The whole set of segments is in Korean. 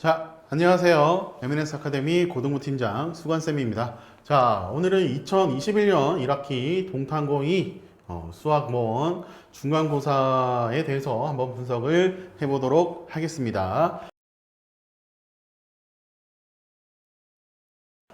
자, 안녕하세요. 에미넨스 아카데미 고등부 팀장 수관쌤입니다. 자, 오늘은 2021년 1학기 동탄고2 어, 수학모원 중간고사에 대해서 한번 분석을 해보도록 하겠습니다.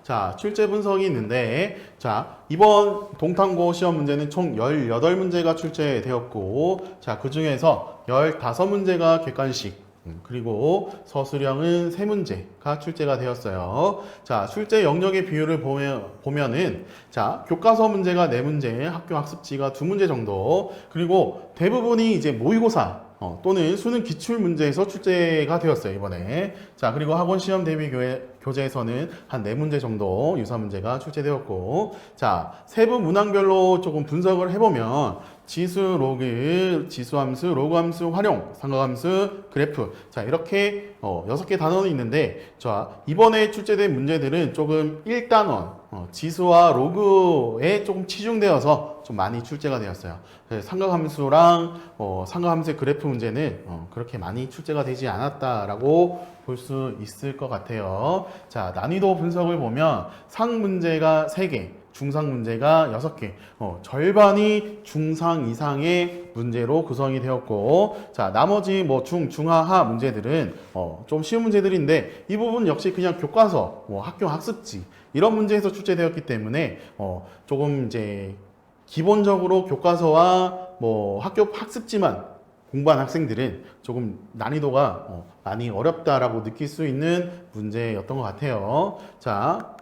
자, 출제 분석이 있는데, 자, 이번 동탄고 시험 문제는 총 18문제가 출제되었고, 자, 그 중에서 15문제가 객관식, 음, 그리고 서술형은 3문제가 출제가 되었어요. 자, 출제 영역의 비율을 보면, 보면은, 자, 교과서 문제가 4문제, 학교 학습지가 2문제 정도, 그리고 대부분이 이제 모의고사, 어, 또는 수능 기출 문제에서 출제가 되었어요, 이번에. 자, 그리고 학원 시험 대비 교회, 교재에서는 한 네 문제 정도 유사 문제가 출제되었고, 자, 세부 문항별로 조금 분석을 해보면, 지수, 로그, 지수 함수, 로그 함수 활용, 삼각함수, 그래프. 자, 이렇게 어, 여섯 개 단원이 있는데, 자, 이번에 출제된 문제들은 조금 1단원, 어, 지수와 로그에 조금 치중되어서 좀 많이 출제가 되었어요. 그래서 삼각함수랑 어, 삼각함수의 그래프 문제는 어, 그렇게 많이 출제가 되지 않았다라고 볼 수 있을 것 같아요. 자, 난이도 분석을 보면 상 문제가 3개, 중상 문제가 6개, 어, 절반이 중상 이상의 문제로 구성이 되었고, 자, 나머지 뭐 중, 중하, 하 문제들은 어, 좀 쉬운 문제들인데, 이 부분 역시 그냥 교과서, 뭐 학교 학습지, 이런 문제에서 출제되었기 때문에, 어, 조금 이제 기본적으로 교과서와 뭐 학교 학습지만 공부한 학생들은 조금 난이도가 어, 많이 어렵다라고 느낄 수 있는 문제였던 것 같아요. 자,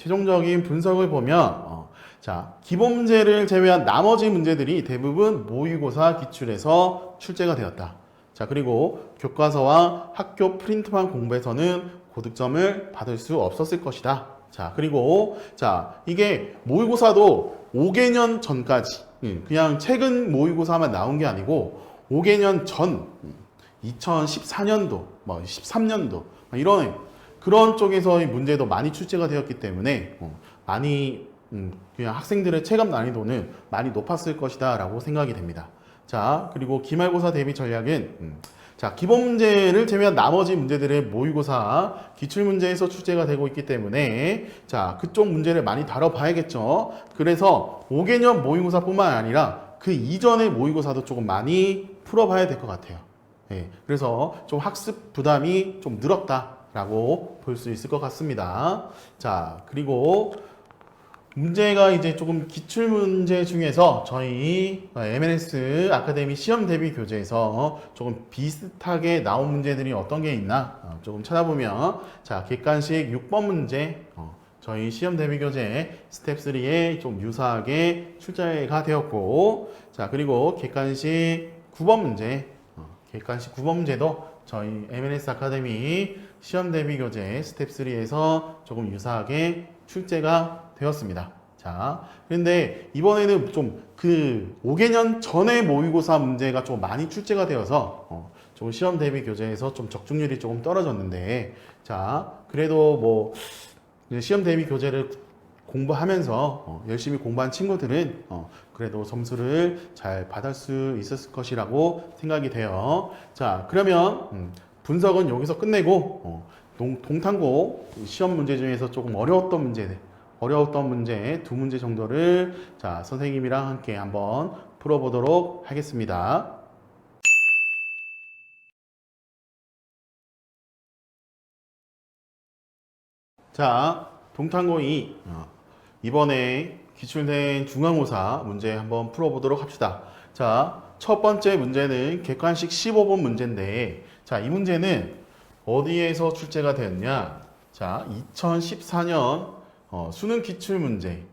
최종적인 분석을 보면 어, 자 기본 문제를 제외한 나머지 문제들이 대부분 모의고사 기출에서 출제가 되었다. 자 그리고 교과서와 학교 프린트만 공부해서는 고득점을 받을 수 없었을 것이다. 자 그리고 자 이게 모의고사도 5개년 전까지 음, 그냥 최근 모의고사만 나온 게 아니고 5개년 전 2014년도 뭐 13년도 이런 그런 쪽에서의 문제도 많이 출제가 되었기 때문에 어, 많이 음, 그냥 학생들의 체감 난이도는 많이 높았을 것이다 라고 생각이 됩니다. 자 그리고 기말고사 대비 전략은 음, 자 기본 문제를 제외한 나머지 문제들의 모의고사 기출 문제에서 출제가 되고 있기 때문에 자 그쪽 문제를 많이 다뤄봐야겠죠. 그래서 5개년 모의고사뿐만 아니라 그 이전의 모의고사도 조금 많이 풀어봐야 될 것 같아요. 예, 그래서 좀 학습 부담이 좀 늘었다 라고 볼 수 있을 것 같습니다. 자, 그리고 문제가 이제 조금 기출 문제 중에서 저희 MLS 아카데미 시험 대비 교재에서 조금 비슷하게 나온 문제들이 어떤 게 있나 어, 조금 찾아보면 자, 객관식 6번 문제 어, 저희 시험 대비 교재 스텝 3에 좀 유사하게 출제가 되었고 자, 그리고 객관식 9번 문제 어, 객관식 9번 문제도 저희 MLS 아카데미 시험 대비 교재 스텝 3에서 조금 유사하게 출제가 되었습니다. 자, 그런데 이번에는 좀 그 5개년 전의 모의고사 문제가 좀 많이 출제가 되어서 어, 좀 시험 대비 교재에서 좀 적중률이 조금 떨어졌는데 자, 그래도 뭐 시험 대비 교재를 공부하면서 어, 열심히 공부한 친구들은 어, 그래도 점수를 잘 받을 수 있었을 것이라고 생각이 돼요. 자, 그러면 음, 분석은 여기서 끝내고 어, 동, 동탄고 시험 문제 중에서 조금 어려웠던 문제들, 어려웠던 문제 두 문제 정도를 자 선생님이랑 함께 한번 풀어보도록 하겠습니다. 자, 동탄고 2 어, 이번에 기출된 중앙고사 문제 한번 풀어보도록 합시다. 자, 첫 번째 문제는 객관식 15번 문제인데, 자, 이 문제는 어디에서 출제가 되었냐? 자, 2014년 어, 수능 기출 문제,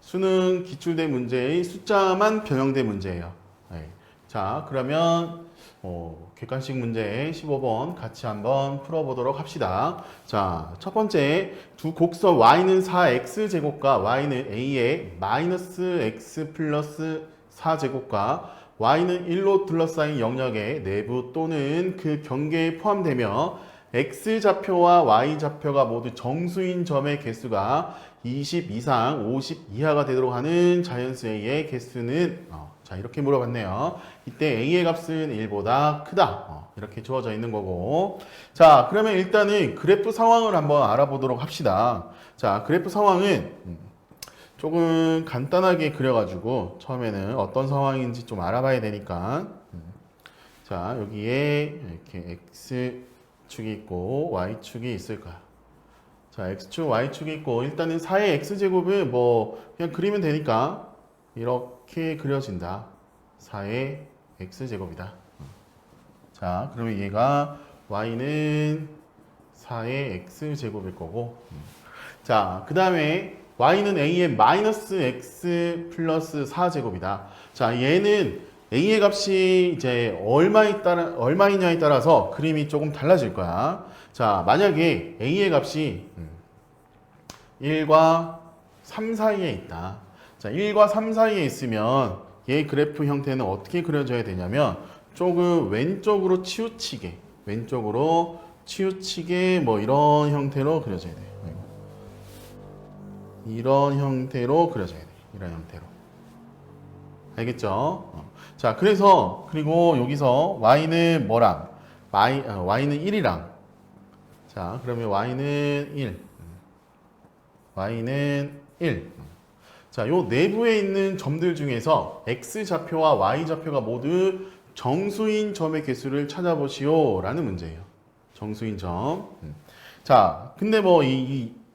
수능 기출된 문제의 숫자만 변형된 문제예요. 네. 자, 그러면 어, 객관식 문제 15번 같이 한번 풀어보도록 합시다. 자, 첫 번째 두 곡선 y는 4x 제곱과 y는 a의 마이너스 x 플러스 4제곱과 y는 1로 둘러싸인 영역의 내부 또는 그 경계에 포함되며 x 좌표와 y 좌표가 모두 정수인 점의 개수가 20 이상 50 이하가 되도록 하는 자연수 A의 개수는 어, 자 이렇게 물어봤네요. 이때 A의 값은 1보다 크다. 어, 이렇게 주어져 있는 거고. 자 그러면 일단은 그래프 상황을 한번 알아보도록 합시다. 자 그래프 상황은 음, 조금 간단하게 그려가지고 처음에는 어떤 상황인지 좀 알아봐야 되니까. 음. 자 여기에 이렇게 x축이 있고 y축이 있을 거야 자 x축 y축이 있고 일단은 4의 x제곱은 뭐 그냥 그리면 되니까 이렇게 그려진다. 4의 x제곱이다. 자 그러면 얘가 y는 4의 x제곱일 거고. 자, 그 다음에 y는 a의 마이너스 x 플러스 4제곱이다. 자, 얘는 a의 값이 이제 얼마에 따라 얼마이냐에 따라서 그림이 조금 달라질 거야. 자, 만약에 a의 값이 음, 1과 3 사이에 있다. 자, 1과 3 사이에 있으면 얘 그래프 형태는 어떻게 그려져야 되냐면 조금 왼쪽으로 치우치게 왼쪽으로 치우치게 뭐 이런 형태로 그려져야 돼요. 이런 형태로 그려져야 돼. 이런 형태로. 알겠죠? 어. 자, 그래서 그리고 여기서 y는 뭐랑 y, 어, y는 1이랑 자, 그러면 y는 1. y는 1. 자, 요 내부에 있는 점들 중에서 x 좌표와 y 좌표가 모두 정수인 점의 개수를 찾아보시오 라는 문제예요. 정수인 점. 음. 자, 근데 뭐 이 이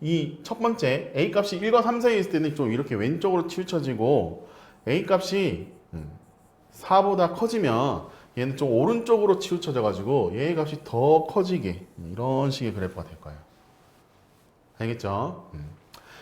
첫 번째 a 값이 1과 3 사이에 있을 때는 좀 이렇게 왼쪽으로 치우쳐지고 a 값이 4보다 커지면 얘는 좀 오른쪽으로 치우쳐져 가지고 얘의 값이 더 커지게 이런 식의 그래프가 될 거예요. 알겠죠? 음.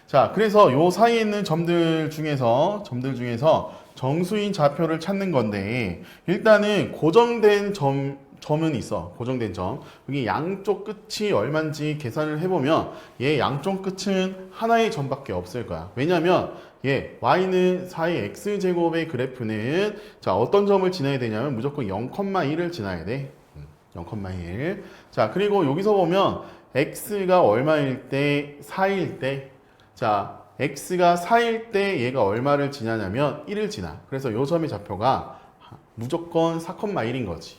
자, 그래서 요 사이에 있는 점들 중에서 점들 중에서 정수인 좌표를 찾는 건데 일단은 고정된 점 점은 있어. 고정된 점. 여기 양쪽 끝이 얼마인지 계산을 해보면 얘 양쪽 끝은 하나의 점밖에 없을 거야. 왜냐면 얘 y는 4의 x제곱의 그래프는 자 어떤 점을 지나야 되냐면 무조건 0,1을 지나야 돼. 음, 0,1. 자 그리고 여기서 보면 x가 얼마일 때 4일 때 자, x가 4일 때 얘가 얼마를 지나냐면 1을 지나. 그래서 요 점의 좌표가 무조건 4,1인 거지.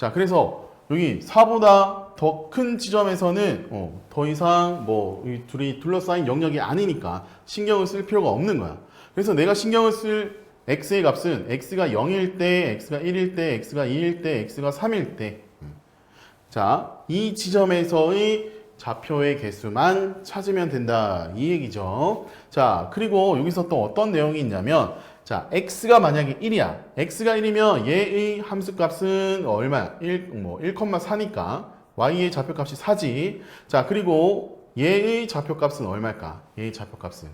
자, 그래서 여기 4보다 더 큰 지점에서는 어, 더 이상 뭐이 둘이 둘러싸인 영역이 아니니까 신경을 쓸 필요가 없는 거야. 그래서 내가 신경을 쓸 x의 값은 x가 0일 때, x가 1일 때, x가 2일 때, x가 3일 때. 음. 자, 이 지점에서의 좌표의 개수만 찾으면 된다. 이 얘기죠. 자, 그리고 여기서 또 어떤 내용이 있냐면, 자, x가 만약에 1이야. x가 1이면 얘의 함수 값은 얼마야? 1, 뭐, 1,4니까 y의 좌표 값이 4지. 자, 그리고 얘의 좌표 값은 얼마일까? 얘의 좌표 값은.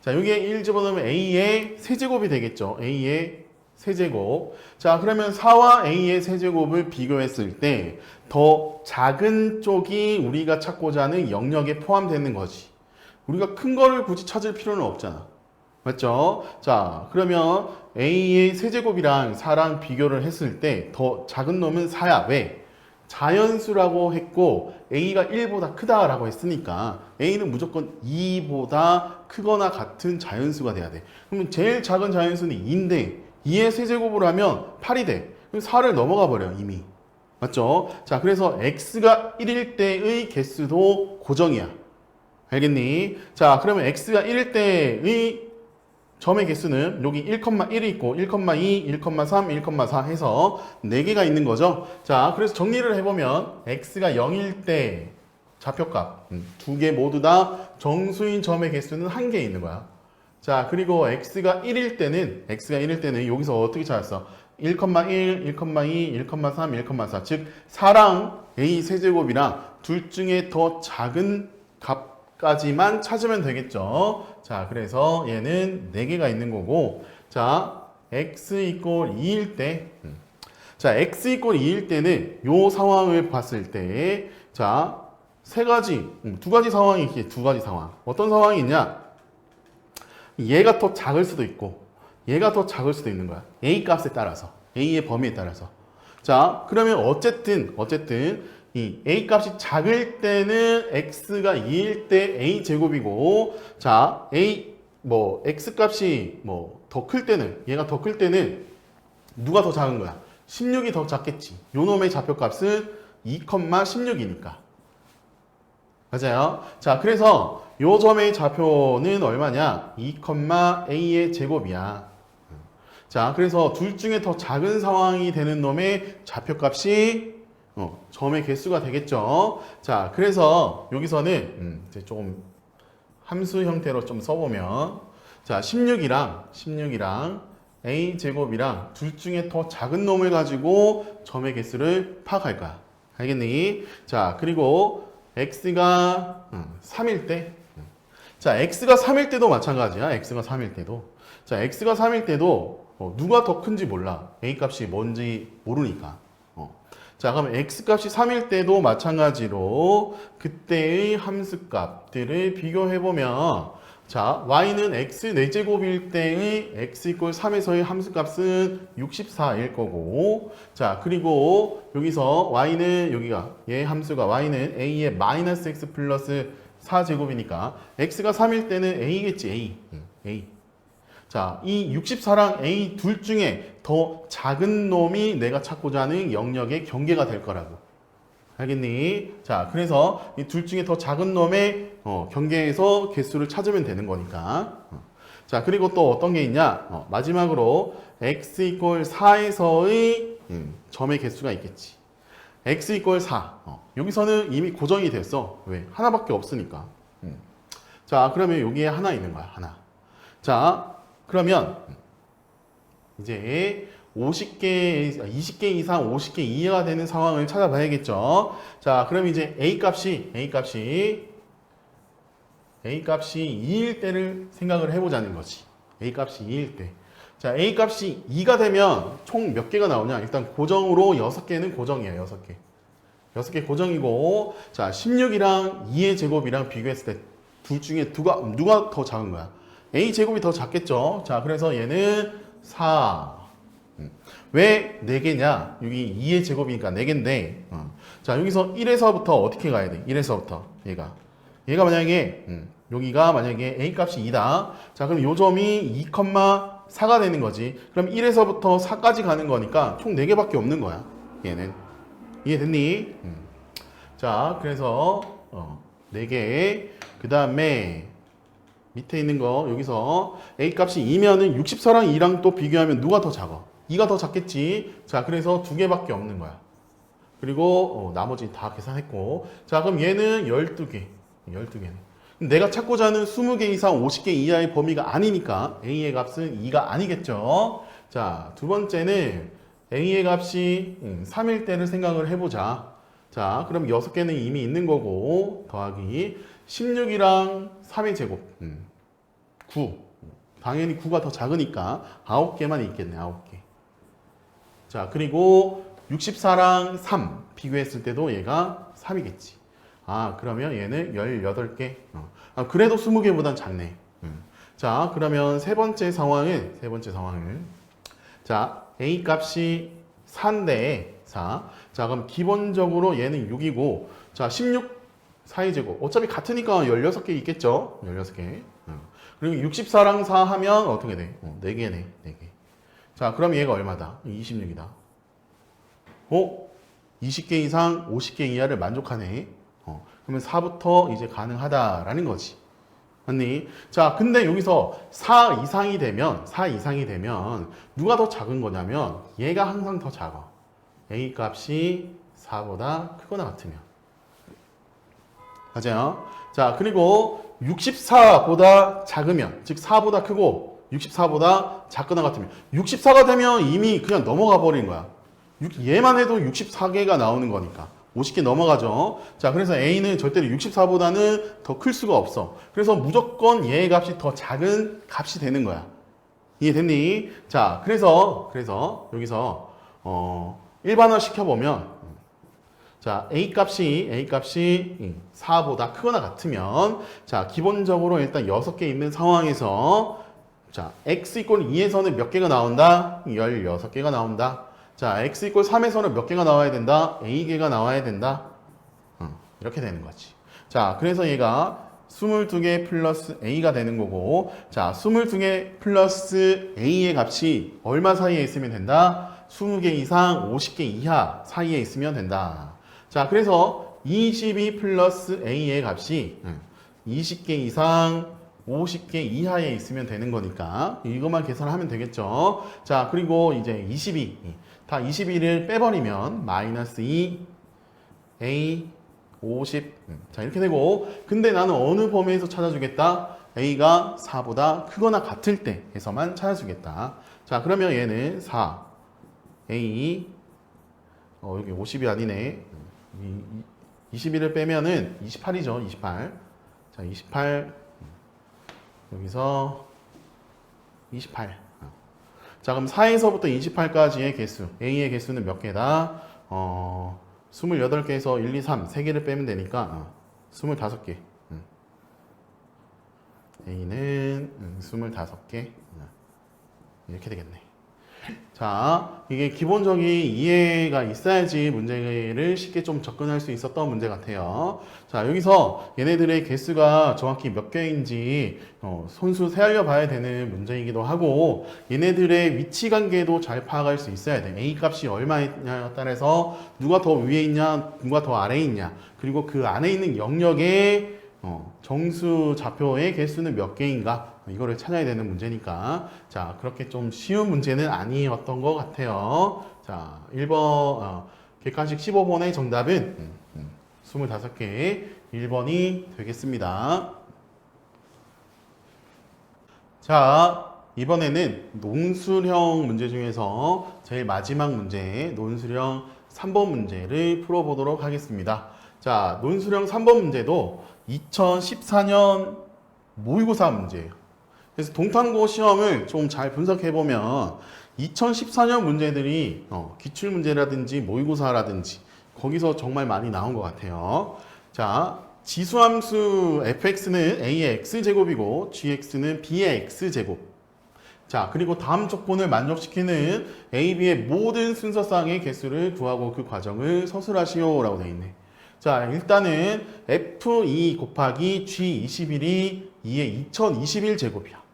자, 여기에 1 집어넣으면 a의 세제곱이 되겠죠. a의 세제곱. 자, 그러면 4와 a의 세제곱을 비교했을 때 더 작은 쪽이 우리가 찾고자 하는 영역에 포함되는 거지. 우리가 큰 거를 굳이 찾을 필요는 없잖아. 맞죠? 자, 그러면 a의 세제곱이랑 4랑 비교를 했을 때 더 작은 놈은 4야. 왜? 자연수라고 했고 a가 1보다 크다라고 했으니까 a는 무조건 2보다 크거나 같은 자연수가 돼야 돼. 그러면 제일 작은 자연수는 2인데 2의 세제곱을 하면 8이 돼. 그럼 4를 넘어가 버려 이미. 맞죠? 자, 그래서 x가 1일 때의 개수도 고정이야. 알겠니? 자, 그러면 x가 1일 때의 점의 개수는 여기 1,1이 있고 1,2, 1,3, 1,4 해서 4개가 있는 거죠. 자, 그래서 정리를 해보면 x가 0일 때 좌표값 음, 두개 모두 다 정수인 점의 개수는 한 개 있는 거야. 자, 그리고 x가 1일 때는 x가 1일 때는 여기서 어떻게 찾았어? 1,1, 1,2, 1,3, 1,4. 즉 4랑 a 세제곱이랑 둘 중에 더 작은 값 까지만 찾으면 되겠죠. 자, 그래서 얘는 4개가 있는 거고 자, x 이꼴 2일 때 음. 자, x 이꼴 2일 때는 요 상황을 봤을 때 자, 세 가지, 음, 두 가지 상황이 있게 두 가지 상황. 어떤 상황이 있냐? 얘가 더 작을 수도 있고 얘가 더 작을 수도 있는 거야. A 값에 따라서. A의 범위에 따라서. 자, 그러면 어쨌든 어쨌든 이 a 값이 작을 때는 x가 2일 때 a 제곱이고 자 a 뭐 x 값이 뭐 더 클 때는 얘가 더 클 때는 누가 더 작은 거야? 16이 더 작겠지. 요 놈의 좌표값은 2,16이니까. 맞아요. 자, 그래서 요 점의 좌표는 얼마냐? 2,a의 제곱이야. 자, 그래서 둘 중에 더 작은 상황이 되는 놈의 좌표값이 어, 점의 개수가 되겠죠. 자, 그래서 여기서는 음, 이제 조금 함수 형태로 좀 써보면 자, 16이랑 16이랑 a 제곱이랑 둘 중에 더 작은 놈을 가지고 점의 개수를 파악할 거야. 알겠니? 자, 그리고 x가 음, 3일 때 음. 자, x가 3일 때도 마찬가지야. x가 3일 때도. 자, x가 3일 때도 어, 누가 더 큰지 몰라. a 값이 뭔지 모르니까. 어. 자, 그럼 x 값이 3일 때도 마찬가지로 그때의 함수 값들을 비교해 보면 자, y는 x 4제곱일 때의 x 이꼴 3에서의 함수 값은 64일 거고 자, 그리고 여기서 y는 여기가 얘 함수가 y는 a의 마이너스 x 플러스 4제곱이니까 x가 3일 때는 a겠지, a. 응, a. 자, 이 64랑 A 둘 중에 더 작은 놈이 내가 찾고자 하는 영역의 경계가 될 거라고. 알겠니? 자, 그래서 이 둘 중에 더 작은 놈의 어, 경계에서 개수를 찾으면 되는 거니까. 어. 자, 그리고 또 어떤 게 있냐? 어, 마지막으로 x 이꼴 4에서의 음, 점의 개수가 있겠지. x 이꼴 4. 어, 여기서는 이미 고정이 됐어. 왜? 하나밖에 없으니까. 음. 자, 그러면 여기에 하나 있는 거야. 하나. 자, 그러면 이제 50개, 20개 이상 50개 이하가 되는 상황을 찾아봐야겠죠. 자, 그럼 이제 A 값이, A 값이, A 값이 2일 때를 생각을 해보자는 거지. A 값이 2일 때. 자, A 값이 2가 되면 총 몇 개가 나오냐? 일단 고정으로 6개는 고정이에요, 6개. 6개 고정이고, 자, 16이랑 2의 제곱이랑 비교했을 때 둘 중에 누가, 누가 더 작은 거야? A 제곱이 더 작겠죠. 자, 그래서 얘는 4. 음. 왜 4개냐? 여기 2의 제곱이니까 4개인데, 어. 자, 여기서 1에서부터 어떻게 가야 돼? 1에서부터. 얘가. 얘가 만약에, 음, 여기가 만약에 A 값이 2다. 자, 그럼 요 점이 2,4가 되는 거지. 그럼 1에서부터 4까지 가는 거니까 총 4개밖에 없는 거야. 얘는. 이해됐니? 음. 자, 그래서, 어, 4개. 그 다음에, 밑에 있는 거 여기서 a 값이 2면은 64랑 2랑 또 비교하면 누가 더 작아? 2가 더 작겠지. 자, 그래서 두 개밖에 없는 거야. 그리고 어, 나머지 다 계산했고. 자, 그럼 얘는 12개. 12개네. 내가 찾고자 하는 20개 이상 50개 이하의 범위가 아니니까 a의 값은 2가 아니겠죠. 자, 두 번째는 a의 값이 음, 3일 때를 생각을 해보자. 자, 그럼 6개는 이미 있는 거고 더하기 16이랑 3의 제곱 음, 9 당연히 9가 더 작으니까 9개만 있겠네 9개 자 그리고 64랑 3 비교했을 때도 얘가 3이겠지 아 그러면 얘는 18개 어. 아, 그래도 20개보단 작네 음. 자 그러면 세 번째 상황은 세 번째 상황은 자 A 값이 4인데 4. 자 그럼 기본적으로 얘는 6이고 자 16 4의 제곱. 어차피 같으니까 16개 있겠죠? 16개. 어. 그리고 64랑 4 하면 어떻게 돼? 어, 4개네. 4개. 자, 그럼 얘가 얼마다? 26이다. 어? 20개 이상 50개 이하를 만족하네. 어. 그러면 4부터 이제 가능하다라는 거지. 맞니? 자, 근데 여기서 4 이상이 되면, 4 이상이 되면, 누가 더 작은 거냐면, 얘가 항상 더 작아. A 값이 4보다 크거나 같으면. 맞아요. 자, 그리고 64보다 작으면, 즉 4보다 크고 64보다 작거나 같으면 64가 되면 이미 그냥 넘어가 버린 거야. 육- 얘만 해도 64개가 나오는 거니까. 50개 넘어가죠. 자, 그래서 A는 절대로 64보다는 더 클 수가 없어. 그래서 무조건 얘의 값이 더 작은 값이 되는 거야. 이해됐니? 자, 그래서, 그래서 여기서, 어, 일반화 시켜보면, 자, A 값이, A 값이 4보다 크거나 같으면, 자, 기본적으로 일단 6개 있는 상황에서, 자, x 이꼴 2에서는 몇 개가 나온다? 16개가 나온다. 자, x 이꼴 3에서는 몇 개가 나와야 된다? A개가 나와야 된다. 어, 이렇게 되는 거지. 자, 그래서 얘가 22개 플러스 a가 되는 거고, 자, 22개 플러스 a의 값이 얼마 사이에 있으면 된다? 20개 이상 50개 이하 사이에 있으면 된다. 자, 그래서 22 플러스 a의 값이 음, 20개 이상 50개 이하에 있으면 되는 거니까 이것만 계산하면 되겠죠. 자, 그리고 이제 22. 다 22를 빼버리면 마이너스 2 a 50. 음, 자, 이렇게 되고 근데 나는 어느 범위에서 찾아주겠다? a가 4보다 크거나 같을 때 에서만 찾아주겠다. 자, 그러면 얘는 4 a 어, 여기 50이 아니네. 이, 21을 빼면은 28이죠. 28. 자, 28 여기서 28. 어. 자, 그럼 4에서부터 28까지의 개수. A의 개수는 몇 개다? 어, 28개에서 1, 2, 3, 3개를 빼면 되니까 어, 25개. 음. A는 음, 25개. 어, 이렇게 되겠네. 자, 이게 기본적인 이해가 있어야지 문제를 쉽게 좀 접근할 수 있었던 문제 같아요. 자, 여기서 얘네들의 개수가 정확히 몇 개인지 어, 손수 세알려 봐야 되는 문제이기도 하고 얘네들의 위치 관계도 잘 파악할 수 있어야 돼. A 값이 얼마냐에 따라서 누가 더 위에 있냐, 누가 더 아래에 있냐, 그리고 그 안에 있는 영역의 어, 정수 좌표의 개수는 몇 개인가 이거를 찾아야 되는 문제니까. 자 그렇게 좀 쉬운 문제는 아니었던 것 같아요. 자 1번 어, 객관식 15번의 정답은? 음, 음, 25개. 1번이 되겠습니다. 자 이번에는 논술형 문제 중에서 제일 마지막 문제 논술형 3번 문제를 풀어보도록 하겠습니다. 자 논술형 3번 문제도 2014년 모의고사 문제예요. 그래서 동탄고 시험을 좀 잘 분석해 보면 2014년 문제들이 어, 기출 문제라든지 모의고사라든지 거기서 정말 많이 나온 것 같아요. 자, 지수함수 fx는 a의 x 제곱이고 gx는 b의 x 제곱. 자, 그리고 다음 조건을 만족시키는 a, b의 모든 순서상의 개수를 구하고 그 과정을 서술하시오 라고 되어 있네. 자, 일단은 F2 곱하기 G21이 2의 2021 제곱이야.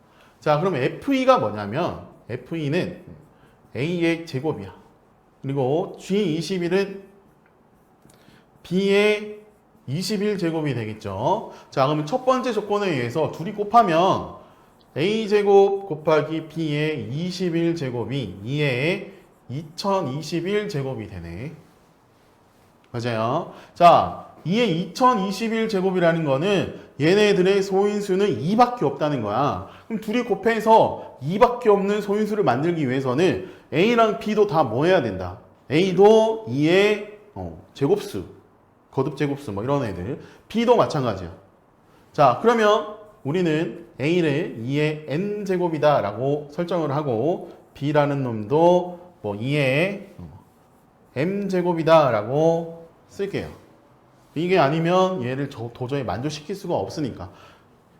자, 그럼 F2가 뭐냐면 F2는 A의 제곱이야. 그리고 G21은 B의 21 제곱이 되겠죠. 자, 그러면 첫 번째 조건에 의해서 둘이 곱하면 A 제곱 곱하기 B의 21 제곱이 2의 2021 제곱이 되네. 맞아요. 자, 이에 2021 제곱이라는 거는 얘네들의 소인수는 2밖에 없다는 거야. 그럼 둘이 곱해서 2밖에 없는 소인수를 만들기 위해서는 A랑 B도 다 뭐 해야 된다. A도 2의 어, 제곱수, 거듭 제곱수 뭐 이런 애들. B도 마찬가지야. 자, 그러면 우리는 A를 2의 n 제곱이다 라고 설정을 하고 B라는 놈도 뭐 2의 m 제곱이다 라고 쓸게요. 이게 아니면 얘를 저- 도저히 만족시킬 수가 없으니까.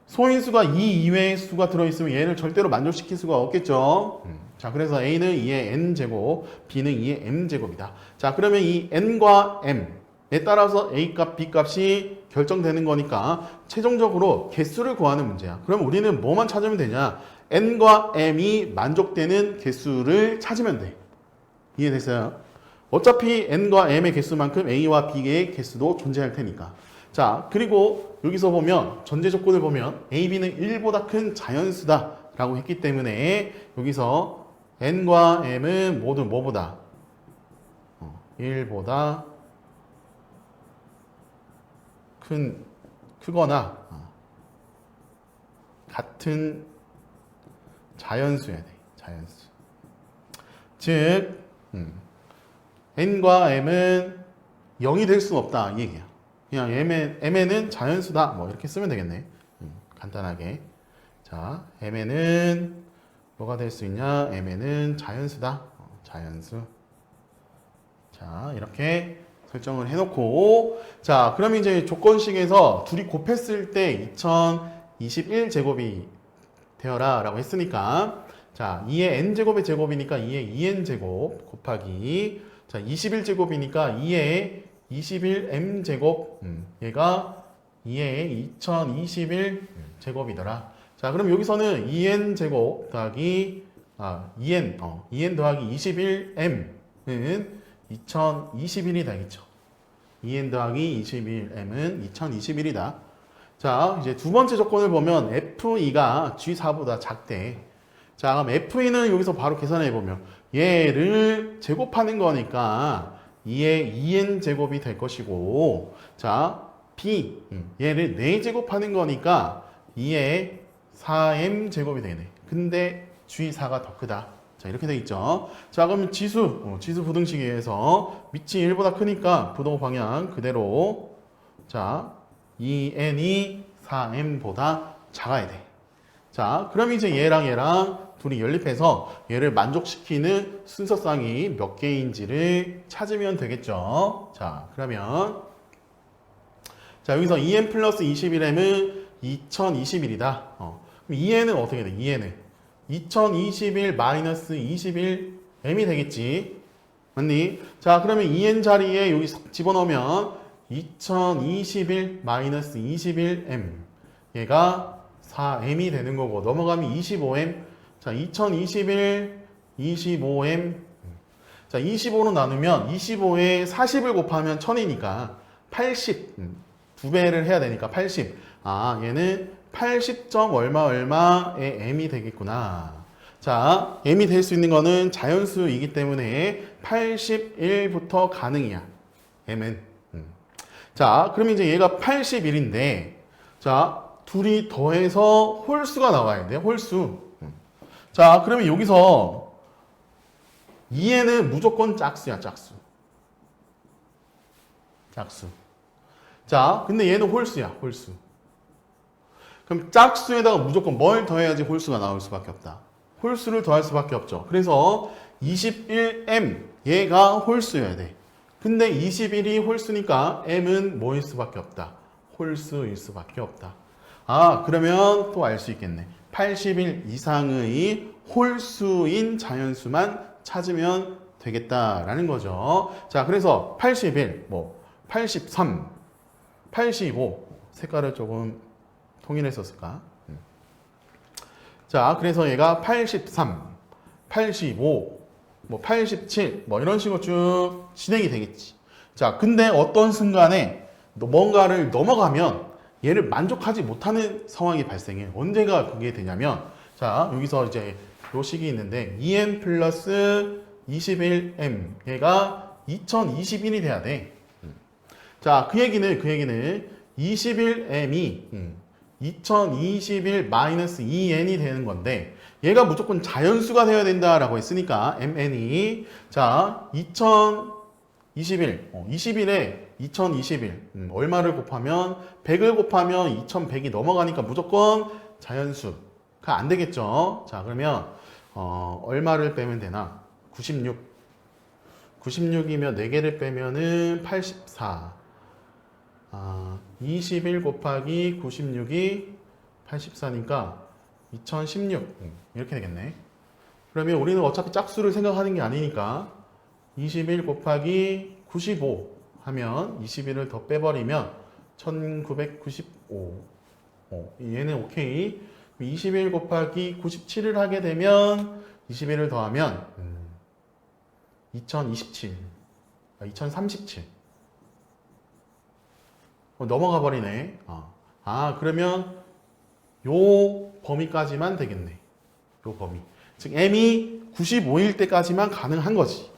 소인수가 2 이외의 수가 들어있으면 얘를 절대로 만족시킬 수가 없겠죠. 음. 자, 그래서 A는 2의 N제곱, B는 2의 M제곱이다. 자, 그러면 이 N과 M에 따라서 A 값, B 값이 결정되는 거니까 최종적으로 개수를 구하는 문제야. 그럼 우리는 뭐만 찾으면 되냐? N과 M이 만족되는 개수를 찾으면 돼. 이해됐어요? 어차피 n과 m의 개수만큼 a와 b의 개수도 존재할 테니까. 자, 그리고 여기서 보면 전제 조건을 보면 a, b는 1보다 큰 자연수다라고 했기 때문에 여기서 n과 m은 모두 뭐보다 어, 1보다 큰 크거나 어, 같은 자연수야 돼. 자연수. 즉 음. N과 m은 0이 될 수는 없다 이 얘기야. 그냥 mn, mn은 자연수다 뭐 이렇게 쓰면 되겠네. 음, 간단하게. 자, mn은 뭐가 될 수 있냐? mn은 자연수다. 어, 자연수. 자, 이렇게 설정을 해놓고 자, 그럼 이제 조건식에서 둘이 곱했을 때 2021 제곱이 되어라 라고 했으니까 자, 2의 n제곱의 제곱이니까 2의 2n제곱 곱하기 자, 21제곱이니까 2의 21m 제곱 음, 얘가 2의 2021 제곱이더라. 자, 그럼 여기서는 2n 제곱 더하기 아, 2n 어, 2n 더하기 21m은 2021이 되겠죠. 2n 더하기 21m은 2021이다. 자, 이제 두 번째 조건을 보면 F2가 G4보다 작대. 자, 그럼 F2는 여기서 바로 계산해 보면 얘를 제곱하는 거니까 2의 2n 제곱이 될 것이고 자, B 음, 얘를 4제곱하는 거니까 2의 4m 제곱이 되네. 근데 G4가 더 크다. 자, 이렇게 돼 있죠. 자, 그러면 지수, 어, 지수 부등식에서 밑이 1보다 크니까 부동 방향 그대로 자, 2n이 4m보다 작아야 돼. 자, 그럼 이제 얘랑 얘랑 둘이 연립해서 얘를 만족시키는 순서쌍이 몇 개인지를 찾으면 되겠죠. 자, 그러면 자, 여기서 2n 플러스 21m은 2021이다. 어. 그럼 2n은 어떻게 돼? 2n은 2021 마이너스 21m이 되겠지. 맞니? 자, 그러면 2n 자리에 여기 집어넣으면 2021 마이너스 21m 얘가 4m이 되는 거고 넘어가면 25m 자 2021 25m 자 25로 나누면 25에 40을 곱하면 1000이니까 80 음, 두 배를 해야 되니까 80 아 얘는 80점 얼마 얼마의 m이 되겠구나. 자 m이 될 수 있는 거는 자연수이기 때문에 81부터 가능이야 m은. 음. 자, 그럼 이제 얘가 81인데, 자, 둘이 더해서 홀수가 나와야 돼, 홀수. 음. 자, 그러면 여기서 2에는 무조건 짝수야, 짝수. 짝수. 자, 근데 얘는 홀수야, 홀수. 그럼 짝수에다가 무조건 뭘 더해야지 홀수가 나올 수밖에 없다. 홀수를 더할 수밖에 없죠. 그래서 21m 얘가 홀수여야 돼. 근데 21이 홀수니까 m은 뭐일 수밖에 없다. 홀수일 수밖에 없다. 아, 그러면 또 알 수 있겠네. 80일 이상의 홀수인 자연수만 찾으면 되겠다라는 거죠. 자, 그래서 81, 뭐 83, 85 색깔을 조금 통일했었을까? 음. 자, 그래서 얘가 83, 85, 뭐 87, 뭐 이런 식으로 쭉 진행이 되겠지. 자, 근데 어떤 순간에 뭔가를 넘어가면 얘를 만족하지 못하는 상황이 발생해. 언제가 그게 되냐면, 자, 여기서 이제 요 식이 있는데, 2n 플러스 21m. 얘가 2021이 돼야 돼. 음. 자, 그 얘기는, 그 얘기는 21m이 2021 마이너스 2n이 되는 건데, 얘가 무조건 자연수가 되어야 된다라고 했으니까 mn이 자 2021, 어, 20일에 2021 음, 얼마를 곱하면 100을 곱하면 2100이 넘어가니까 무조건 자연수가 안 되겠죠. 자 그러면 어, 얼마를 빼면 되나? 96. 96이면 4개를 빼면은 84. 아, 21 곱하기 96이 84니까 2016 음, 이렇게 되겠네. 그러면 우리는 어차피 짝수를 생각하는 게 아니니까 21 곱하기 95 하면 21을 더 빼버리면 1995 어, 얘는 오케이 21 곱하기 97을 하게 되면 21을 더하면 음, 2027 아, 2037 어, 넘어가 버리네 아, 아 그러면 요 범위까지만 되겠네. 요 범위. 즉 m이 95일 때까지만 가능한 거지.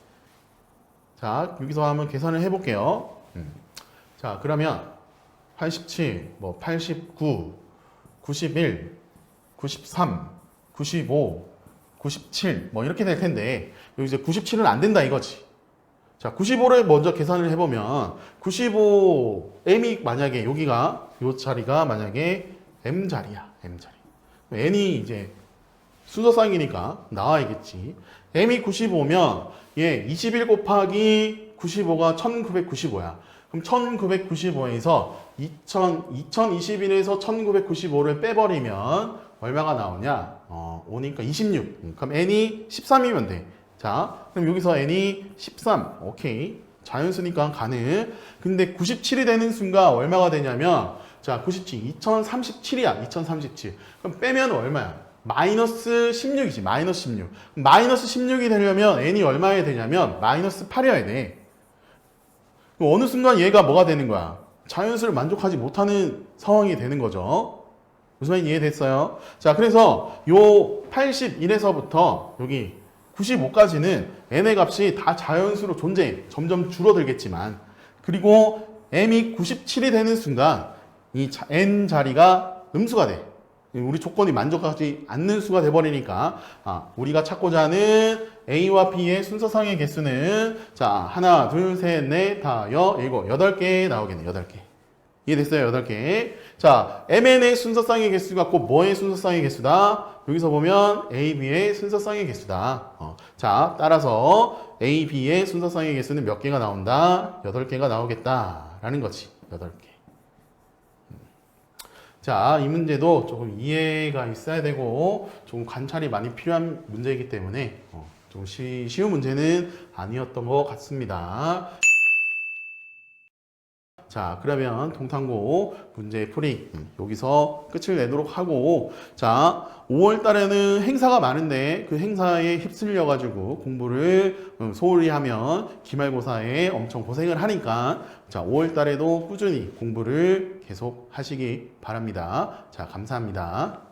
자, 여기서 한번 계산을 해 볼게요. 음. 자, 그러면 87, 뭐 89, 91, 93, 95, 97, 뭐 이렇게 될 텐데 여기 이제 97은 안 된다 이거지. 자, 95를 먼저 계산을 해보면 95 m이 만약에 여기가 요 자리가 만약에 m 자리야, m 자리. n이 이제 순서쌍이니까 나와야겠지. M이 95면 얘21 곱하기 95가 1995야. 그럼 1995에서 2000, 2021에서 1995를 빼버리면 얼마가 나오냐? 어, 오니까 26. 그럼 n이 13이면 돼. 자, 그럼 여기서 n이 13. 오케이. 자연수니까 가능. 근데 97이 되는 순간 얼마가 되냐면 자, 97, 2037이야. 2037. 그럼 빼면 얼마야? 마이너스 16이지. 마이너스 16. 마이너스 16이 되려면 n이 얼마야 되냐면 마이너스 8이어야 돼. 그럼 어느 순간 얘가 뭐가 되는 거야? 자연수를 만족하지 못하는 상황이 되는 거죠. 무슨 말인지 이해됐어요? 자, 그래서 요 81에서부터 여기 95까지는 n의 값이 다 자연수로 존재해. 점점 줄어들겠지만. 그리고 m이 97이 되는 순간 이 자- n 자리가 음수가 돼. 우리 조건이 만족하지 않는 수가 돼버리니까 아, 우리가 찾고자 하는 A와 B의 순서상의 개수는 자 하나 둘 셋 넷 다 여 일곱 여덟 개 나오겠네 여덟 개. 이해됐어요 여덟 개자 MN의 순서상의 개수가 꼭 뭐의 순서상의 개수다? 여기서 보면 A, B의 순서상의 개수다. 어, 자 따라서 A, B의 순서상의 개수는 몇 개가 나온다? 여덟 개가 나오겠다라는 거지 여덟 개 자, 이 문제도 조금 이해가 있어야 되고 조금 관찰이 많이 필요한 문제이기 때문에 어, 좀 쉬, 쉬운 문제는 아니었던 것 같습니다. 자, 그러면 동탄고 문제 풀이 음, 여기서 끝을 내도록 하고 자, 5월 달에는 행사가 많은데 그 행사에 휩쓸려 가지고 공부를 음, 소홀히 하면 기말고사에 엄청 고생을 하니까 자, 5월 달에도 꾸준히 공부를 계속 하시기 바랍니다. 자, 감사합니다.